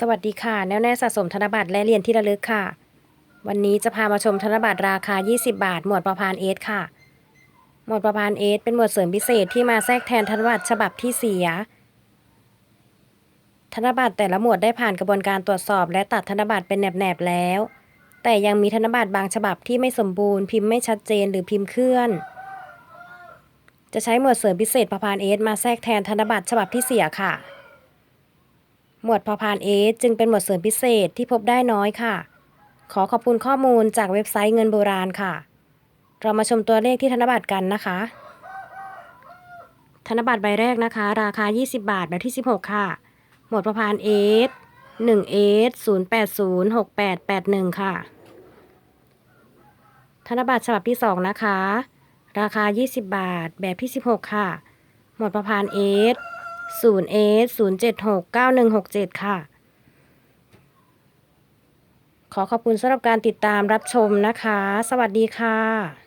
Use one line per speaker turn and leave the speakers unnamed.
สวัสดีค่ะ แนวแน่สะสมธนบัตรและเหรียญที่ระลึกค่ะ วันนี้จะพามาชมธนบัตรราคา 20 บาท หมวดประพานเอสค่ะ หมวดประพานเอสเป็นหมวดเสริมพิเศษที่มาแทรกแทนธนบัตรฉบับที่เสีย ธนบัตรแต่ละหมวดได้ผ่านกระบวนการตรวจสอบ และตัดธนบัตรเป็นแหนบๆแล้ว แต่ยังมีธนบัตรบางฉบับที่ไม่สมบูรณ์ พิมพ์ไม่ชัดเจนหรือพิมพ์เคลื่อน จะใช้หมวดเสริมพิเศษประพานเอสมาแทรกแทนธนบัตรฉบับที่เสียค่ะ หมวดพอพานเอสจึงเป็นหมวดเสริมพิเศษที่พบได้น้อยค่ะ ขอขอบคุณข้อมูลจากเว็บไซต์เงินโบราณค่ะ เรามาชมตัวเลขที่ธนบัตรกันนะคะ ธนบัตรใบแรกนะคะ ราคา 20 บาท แบบที่ 16 ค่ะ หมวดประพานเอส1เอส080 6881 ค่ะ ธนบัตรฉบับที่ 2 นะคะ ราคา 20 บาท แบบที่ 16 ค่ะ หมวดประพานเอส 0 S 0 7 6 9 1 6 7 ค่ะ ขอขอบคุณสำหรับการติดตามรับชมนะคะ สวัสดีค่ะ